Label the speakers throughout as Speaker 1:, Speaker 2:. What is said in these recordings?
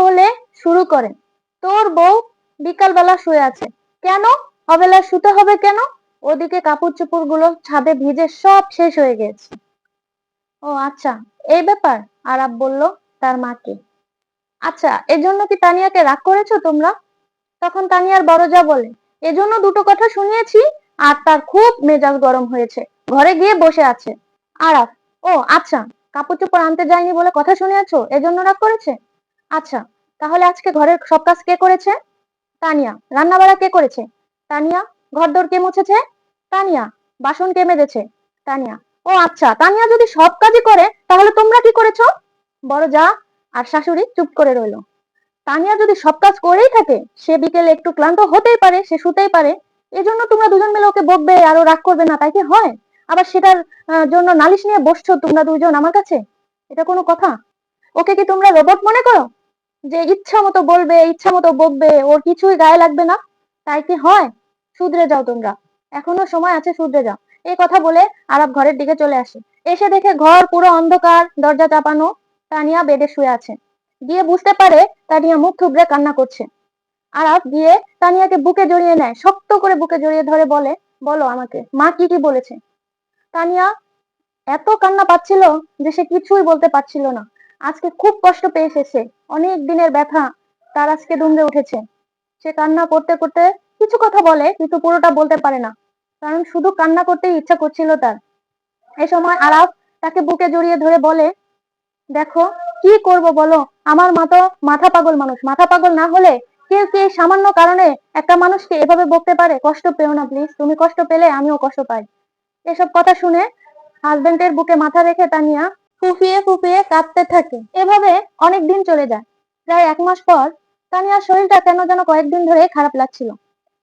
Speaker 1: বলে শুরু করেন। তোর বউ বিকালবেলা শুয়ে আছে। কেন? অবেলা শুতে হবে কেন? ওদিকে কাপড় চোপড়গুলো ছাদে ভিজে সব শেষ হয়ে গেছে। ও আচ্ছা এই ব্যাপার? আরাব বলল তার মাকে। আচ্ছা এজন্য কি তানিয়াকে রাগ করেছ তোমরা? তখন তানিয়ার বড় যা বলে, এজন্য দুটো কথা শুনিয়েছি আর তার খুব মেজাজ গরম হয়েছে। ঘরে গিয়ে বসে আছে। আরাফ, ও আচ্ছা কাপড় চোপড় আনতে যায়নি বলে কথা শুনিয়েছো? এজন্য রাগ করেছে? আচ্ছা তাহলে আজকে ঘরের সব কাজ কে করেছে? তানিয়া। রান্না বাড়া কে করেছে? তানিয়া। ঘরদোর কে মুছেছে? তানিয়া। বাসন কে মেজেছে? তানিয়া। ও আচ্ছা তানিয়া যদি সব কাজই করে, তাহলে তোমরা কি করেছ? বড় যা আর শাশুড়ি চুপ করে রইল। তানিয়া যদি সব কাজ করেই থাকে, সে বিকেলে একটু ক্লান্ত হতেই পারে, সে শুতেই পারে। এজন্য তোমরা দুজন মিলে ওকে বকবে, আর ও রাগ করবে না, তাই কি হয়? আবার সেটার জন্য নালিশ নিয়ে বসছো তোমরা দুজন আমার কাছে? এটা কোনো কথা? ওকে কি তোমরা রোবট মনে করো? যে ইচ্ছা মতো বলবে, ইচ্ছা মতো বকবে, ওর কিছুই গায়ে লাগবে না। তাই কি হয়? শুধরে যাও তোমরা। এখনও সময় আছে, শুধরে যাও। এই কথা বলে আরব ঘরের দিকে চলে আসে। এসে দেখে ঘর পুরো অন্ধকার, দরজা চাপানো। তানিয়া বেডে শুয়ে আছে। গিয়ে বুঝতে পারে তানিয়া মুখ থুবড়ে কান্না করছে। আরাফ গিয়ে তানিয়াকে বুকে জড়িয়ে নেয়, শক্ত করে বুকে জড়িয়ে ধরে বলে, বলো আমাকে, মা কি কি বলেছে? তানিয়া এত কান্না পাচ্ছিল যে সে কিছুই বলতে পারছিল না। আজকে খুব কষ্ট পেয়েছে সে অনেক দিনের ব্যথা, তার আজকে দুমড়ে উঠেছে। সে কান্না করতে করতে কিছু কথা বলে, কিন্তু পুরোটা বলতে পারে না। কারণ শুধু কান্না করতেই ইচ্ছা করছিল তার। এই সময় আরাফ তাকে বুকে জড়িয়ে ধরে বলে, দেখো, কি করব বলো? আমার মা তো মাথা পাগল মানুষ। মাথা পাগল না হলে কেউ কি এই সামান্য কারণে একটা মানুষকে এভাবে বকতে পারে? কষ্ট পেও না প্লিজ তুমি কষ্ট পেলে আমিও কষ্ট পাই। এসব কথা শুনে হাজবেন্ডের বুকে মাথা রেখে তানিয়া ফুফিয়ে ফুফিয়ে কাঁদতে থাকে। এভাবে অনেক দিন চলে যায়। প্রায় এক মাস পর তানিয়ার শরীরটা কেন যেন কয়েকদিন ধরে খারাপ লাগছিল।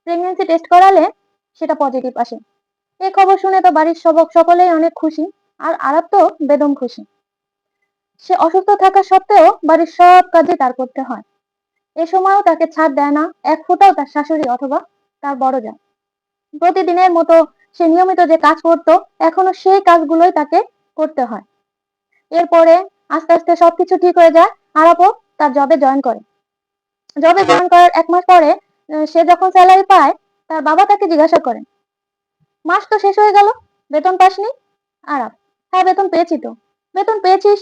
Speaker 1: প্রেগনেন্সি টেস্ট করালে সেটা পজিটিভ আসে। এই খবর শুনে তো বাড়ির সবক সকলেই অনেক খুশি আর আরব তো বেদম খুশি। সে অসুস্থ থাকা সত্ত্বেও বাড়ির সব কাজে তার করতে হয়। এ সময়ও তাকে ছাড় দেয় না, এক ফোঁটাও তার শাশুড়ি অথবা তার বড় যা প্রতিদিনের মতো সে নিয়মিত যে কাজ করতো, এখনও সেই কাজগুলোই তাকে করতে হয়। এরপরে আস্তে আস্তে সবকিছু ঠিক হয়ে যায়। আরাপও তার জবে জয়েন করে। জবে জয়েন করার এক মাস পরে সে যখন স্যালারি পায়, তার বাবা তাকে জিজ্ঞাসা করেন মাস তো শেষ হয়ে গেল, বেতন পাসনি? আরাপ হ্যাঁ বেতন পেয়েছি তো। বেতন পেয়েছিস?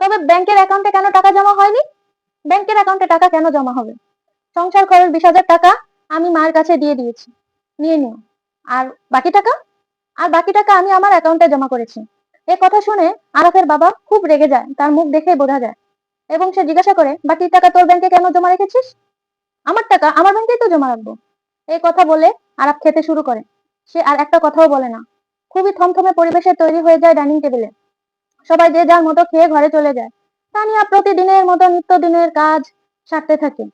Speaker 1: তবে ব্যাংকের অ্যাকাউন্টে কেন টাকা জমা হয়নি? ব্যাংকের অ্যাকাউন্টে টাকা কেন জমা হবে? সংসার খরচ বিশ হাজার টাকা, আমি মায়ের কাছে দিয়ে দিয়েছি। নিয়ে নিও। আর বাকি টাকা? আর বাকি টাকা আমি আমার অ্যাকাউন্টে জমা করেছি। এ কথা শুনে আরাফের বাবা খুব রেগে যায়, তার মুখ দেখে বোঝা যায়। এবং সে জিজ্ঞাসা করে বাকি টাকা তোর ব্যাংকে কেন জমা রেখেছিস? আমার টাকা? আমার ব্যাংকেই তো জমা রাখব। এই কথা বলে আরাফ খেতে শুরু করে। সে আর একটা কথাও বলে না। খুবই থমথমে পরিবেশে তৈরি হয়ে যায় ডাইনিং টেবিলে। সবাই যে যার মতো খেয়ে ঘরে চলে যায়। তানিয়া প্রতিদিনের মতো নিত্যদিনের কাজ সারতে থাকে।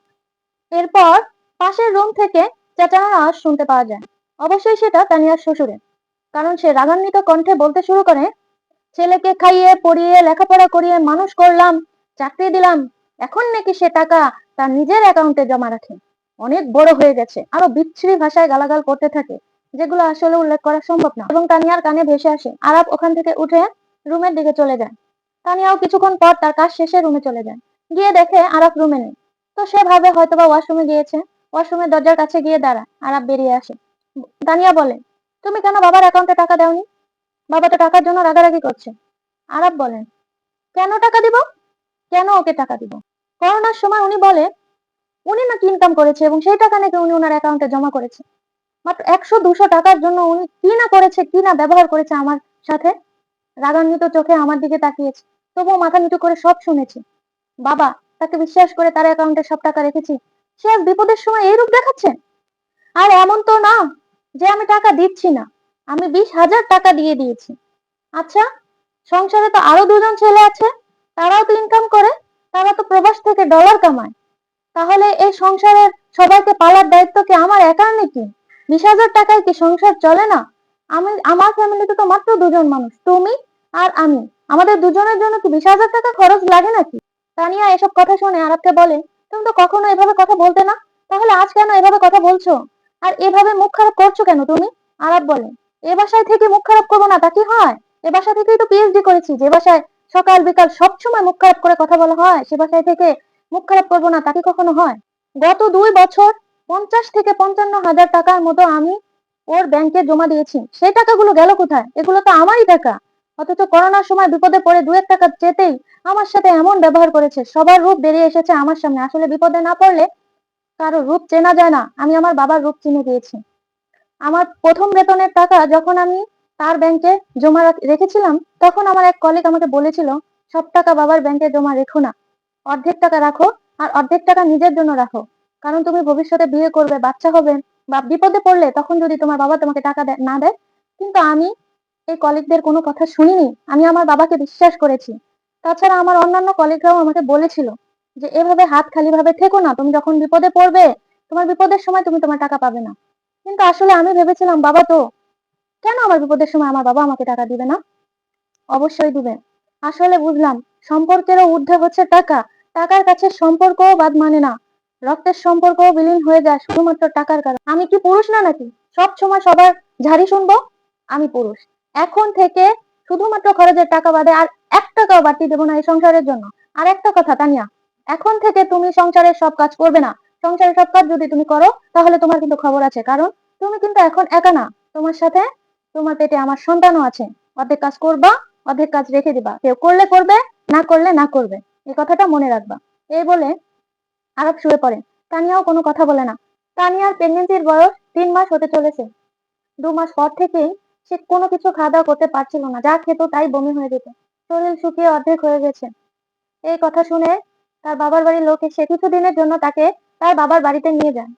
Speaker 1: এরপর পাশের রুম থেকে চেঁচানোর আওয়াজ শুনতে পাওয়া যায়। অবশ্যই সেটা তানিয়ার শ্বশুরের। কারণ সে রাগান্বিত কণ্ঠে বলতে শুরু করে ছেলেকে খাইয়ে, পড়িয়ে, লেখাপড়া করিয়ে মানুষ করলাম, চাকরি দিলাম, এখন নাকি সে টাকা তার নিজের অ্যাকাউন্টে জমা রাখে। অনেক বড় হয়ে গেছে, আরও বিচ্ছিরি ভাষায় গালাগাল করতে থাকে, যেগুলো আসলে উল্লেখ করা সম্ভব না। এবং তানিয়ার কানে ভেসে আসে আরাপ ওখান থেকে উঠে রুমের দিকে চলে যায়। তানিয়াও কিছুক্ষণ পর তার কাজ শেষে রুমে চলে যায়। গিয়ে দেখে আরাপ রুমে নেই। তো সে ভাবে হয়তো হয়তোবা ওয়াশরুমে গিয়েছে। ওয়াশরুমের দরজার কাছে গিয়ে দাঁড়া আরাপ বেরিয়ে আসে। তানিয়া বলে, তুমি কেন বাবার অ্যাকাউন্টে টাকা দাওনি? বাবা তো টাকার জন্য রাগারাগি করছে। আরাপ বলেন, কেন টাকা দিব? কেন ওকে টাকা দিব? করোনার সময় উনি বলে, উনি নাকি ইনকাম করেছে এবং সেই টাকা নাকি উনি ওনার অ্যাকাউন্টে জমা করেছে। মাত্র একশো দুশো টাকার জন্য উনি কি না করেছে, কি না ব্যবহার করেছে আমার সাথে? রাগান্বিত চোখে আমার দিকে তাকিয়েছে। তবুও মাথা নিচু করে সব শুনেছি। বাবা, তাকে বিশ্বাস করে তার অ্যাকাউন্টে সব টাকা রেখেছি? সে আজ বিপদের সময় এই রূপ দেখাচ্ছে? আর এমন তো না যে আমি টাকা দিচ্ছি না। আমি বিশ হাজার টাকা দিয়ে দিয়েছি। আচ্ছা সংসারে তো আরও দুজন ছেলে আছে, তারাও তো ইনকাম করে, তারা তো প্রবাস থেকে ডলার কামায়। তাহলে এই সংসারের সবাইকে পালার দায়িত্ব কি আমার একার নাকি? বিশ হাজার টাকায় কি সংসার চলে না? আমি, আমার ফ্যামিলিতে তো মাত্র দুজন মানুষ, তুমি আর আমি। আমাদের দুজনের জন্য কি বিশ হাজার টাকা খরচ লাগে নাকি? তানিয়া, এসব কথা শুনে আরবকে বলে, তুমি তো কখনো এভাবে কথা বলতে না? তাহলে আজ কেন এভাবে কথা বলছো? আর এভাবে মুখ খারাপ করছ কেন তুমি? আরব বলে এ বাসায় থেকে মুখ খারাপ করব না, তা কি হয়? এ বাসা থেকেই তো পিএইচডি করেছি, যে বাসায় সকাল বিকাল সবসময় মুখ খারাপ করে কথা বলা হয়, সে বাসায় থেকে মুখ খারাপ করব না, তা কি কখনো হয়? গত দুই বছর পঞ্চাশ থেকে পঞ্চান্ন হাজার টাকার মতো আমি ওর ব্যাংকে জমা দিয়েছি। সেই টাকাগুলো গেল কোথায়? এগুলো তো আমারই টাকা। অথচ করোনার সময় বিপদে পড়ে দু এক টাকা চেতেই আমার সাথে এমন ব্যবহার করেছে, সবার রূপ বেরিয়ে এসেছে আমার সামনে। আসলে বিপদে না পড়লে কারও রূপ চেনা যায় না। আমি আমার বাবার রূপ চিনে গিয়েছি আমার প্রথম বেতনের টাকা যখন আমি তার ব্যাংকে জমা রাখ- রেখেছিলাম, তখন আমার এক কলিগ আমাকে বলেছিল, সব টাকা বাবার ব্যাংকে জমা রেখো না। অর্ধেক টাকা রাখো আর অর্ধেক টাকা নিজের জন্য রাখো। কারণ তুমি ভবিষ্যতে বিয়ে করবে, বাচ্চা হবে বা বিপদে পড়লে তখন যদি তোমার বাবা তোমাকে টাকা না দেয়। কিন্তু আমি এই কলিগদের কোনো কথা শুনিনি। আমি আমার বাবাকে বিশ্বাস করেছি। তাছাড়া আমার অন্যান্য কলিগরাও আমাকে বলেছিল যে, এভাবে হাত খালি ভাবে থেকো না। তুমি যখন বিপদে পড়বে, তোমার বিপদের সময় তুমি তোমার টাকা পাবে না। কিন্তু আসলে আমি ভেবেছিলাম, বাবা তো, কেন আমার বিপদের সময় আমার বাবা আমাকে টাকা দিবে না? অবশ্যই দিবে আসলে বুঝলাম, সম্পর্কেরও ঊর্ধ্বে হচ্ছে টাকা। টাকার কাছে সম্পর্কও বাদ মানে না। রক্তের সম্পর্কও বিলীন হয়ে যায় শুধুমাত্র টাকার কারণে। আমি কি পুরুষ না নাকি? সব সময় সবার ঝাড়ি শুনব? আমি পুরুষ। এখন থেকে শুধুমাত্র খরচের টাকা বাদে আর এক টাকাও বাড়তি দেবো না এই সংসারের জন্য। আর একটা কথা, তানিয়া, এখন থেকে তুমি সংসারের সব কাজ করবে না। সংসারের সব কাজ যদি তুমি করো, তাহলে তোমার কিন্তু খবর আছে। কারণ তুমি কিন্তু এখন একা না। তোমার সাথে তোমার পেটে আমার সন্তানও আছে। অর্ধেক কাজ করবা, অর্ধেক কাজ রেখে দিবা। কেউ করলে করবে, না করলে না করবে। এই কথাটা মনে রাখবা। এই বলে আরব শুয়ে পড়ে। তানিয়াও কোনো কথা বলে না। তানিয়ার প্রেগনেন্সির বয়স তিন মাস হতে চলেছে। দু মাস পর থেকেই সে কোনো কিছু খাওয়া করতে পারছিল না। যা খেত তাই বমি হয়ে যেত। শরীর শুকিয়ে অর্ধেক হয়ে গেছে। এই কথা শুনে তার বাবার বাড়ির লোক এসে কিছুদিনের জন্য তাকে তার বাবার বাড়িতে নিয়ে যান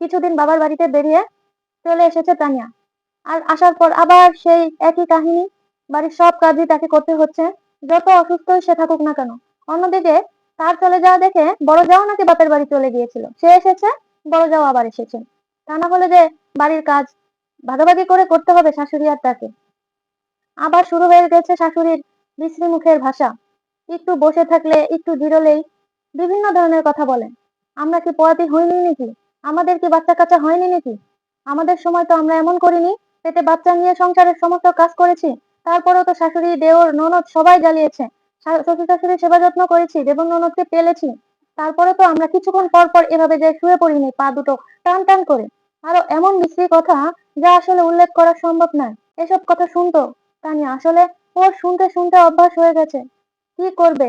Speaker 1: কিছুদিন বাবার বাড়িতে বেরিয়ে চলে এসেছে তানিয়া। আর আসার পর আবার সেই একই কাহিনী, বাড়ির সব কাজই তাকে করতে হচ্ছে। যত অসুস্থই সে থাকুক না কেন, অন্যদিকে তার চলে যাওয়া দেখে বড় যাও নাকি বাপের বাড়ি চলে গিয়েছিল। সে এসেছে, বড় যাও আবার এসেছে। তা না হলে যে বাড়ির কাজ ভাগাভাগি করে করতে হবে শাশুড়ি আর তাকে। আবার শুরু হয়ে গেছে শাশুড়ির বিশ্রী মুখের ভাষা। একটু বসে থাকলে, একটু জিরোলেই বিভিন্ন ধরনের কথা বলেন আমরা কি পোয়াতি হইনি নাকি? আমাদের কি বাচ্চা কাচ্চা হয়নি নাকি? আমাদের সময় তো আমরা এমন করিনি, পেটে বাচ্চা নিয়ে সংসারের সমস্ত কাজ করেছি, তারপরেও তো শাশুড়ি, দেওর, ননদ সবাই জ্বালিয়েছে। শ্বশুর শাশুড়ির সেবা যত্ন করেছি, দেবর ননদকে পেলেছি তারপরে তো আমরা কিছুক্ষণ পর পর এভাবে যে শুয়ে পড়িনি, পা দুটো টান টান করে। আরও এমন বিশ্রী কথা যা আসলে উল্লেখ করা সম্ভব নয়। এসব কথা শুনতো তানিয়া, আসলে ওর শুনতে শুনতে অভ্যাস হয়ে গেছে। কি করবে?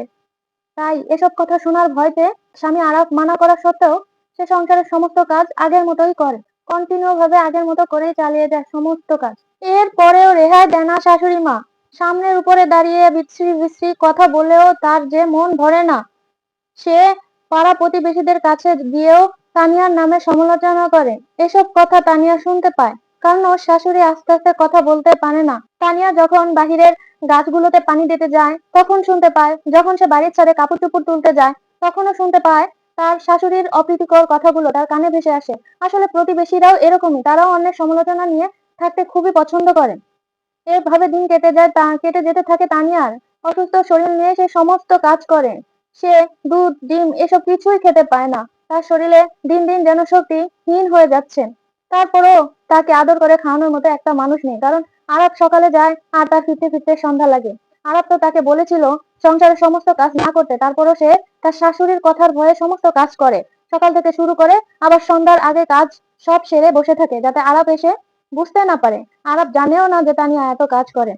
Speaker 1: তাই এসব কথা শোনার ভয়তে স্বামী আরাপ মানা করা সত্ত্বেও সে সংসারের সমস্ত কাজ আগের মতোই করে। কন্টিনিউ ভাবে আগের মতো করেই চালিয়ে যায় সমস্ত কাজ। এর পরেও রেহাই দেয় না শাশুড়ি মা। সামনের উপরে দাঁড়িয়ে বিশ্রী বিশ্রী কথা বলেও তার যে মন ভরে না। সে পাড়া প্রতিবেশীদের কাছে গিয়েও তানিয়ার নামে সমালোচনা করে। এসব কথা তানিয়া শুনতে পায়, কারণ ওর শাশুড়ি আস্তে আস্তে কথা বলতে পারে না। তানিয়া যখন বাহিরের গাছগুলোতে পানি দিতে যায়, তখন শুনতে পায়, যখন সে বাড়ির ছাদে কাপড় চোপড় তুলতে যায় তখনও শুনতে পায় তার শাশুড়ির অপ্রীতিকর কথাগুলো তার কানে ভেসে আসে। আসলে প্রতিবেশীরাও এরকমই, তারাও অনেক সমালোচনা নিয়ে থাকতে খুবই পছন্দ করে এভাবে দিন কেটে যায়, তা কেটে যেতে থাকে তানিয়ার। অসুস্থ শরীর নিয়ে সে সমস্ত কাজ করে। সে দুধ, ডিম এসব কিছুই খেতে পায় না। তার শরীরে দিন দিন যেন শক্তি হীন হয়ে যাচ্ছে। তারপরেও তাকে আদর করে খাওয়ানোর মতো একটা মানুষ নেই, কারণ আরব সকালে যায় আর তার ফিরতে ফিরতে সন্ধ্যা লাগে। আরব তো তাকে বলেছিল, সংসারের সমস্ত কাজ না করতে, তারপরও সে তার শাশুড়ির কথার ভয়ে সমস্ত কাজ করে। সকাল থেকে শুরু করে আবার সন্ধ্যার আগে কাজ সব সেরে বসে থাকে যাতে আরব এসে বুঝতে না পারে। আরব জানেও না যে তানিয়া এত কাজ করে।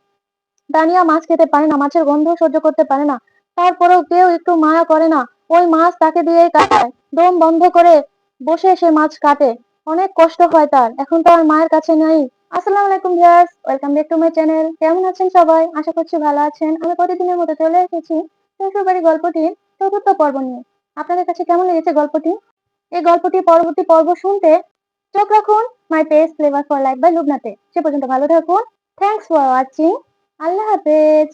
Speaker 1: তানিয়া মাছ খেতে পারে না, মাছের গন্ধ সহ্য করতে পারে না। তারপরেও কেউ একটু মায়া করে না। ওই মাছ তাকে দিয়েই কাটায়। দম বন্ধ করে বসে সে মাছ কাটে। অনেক কষ্ট হয় তার। এখন তো আর মায়ের কাছে নেই। আসসালামু আলাইকুম viewers, welcome back to my channel. কেমন আছেন সবাই? আশা করছি ভালো আছেন। আমি প্রতিদিনের মতো চলে এসেছি। শ্বশুরবাড়ি গল্পটির চতুর্থ পর্ব নিয়ে। আপনাদের কাছে কেমন লেগেছে গল্পটি? এই গল্পটি পরবর্তী পর্ব শুনতে চোখ রাখুন my paste flavour for life by লুবনাতে সে পর্যন্ত ভালো থাকুন। থ্যাংকস ফর ওয়াচিং আল্লাহ হাফেজ।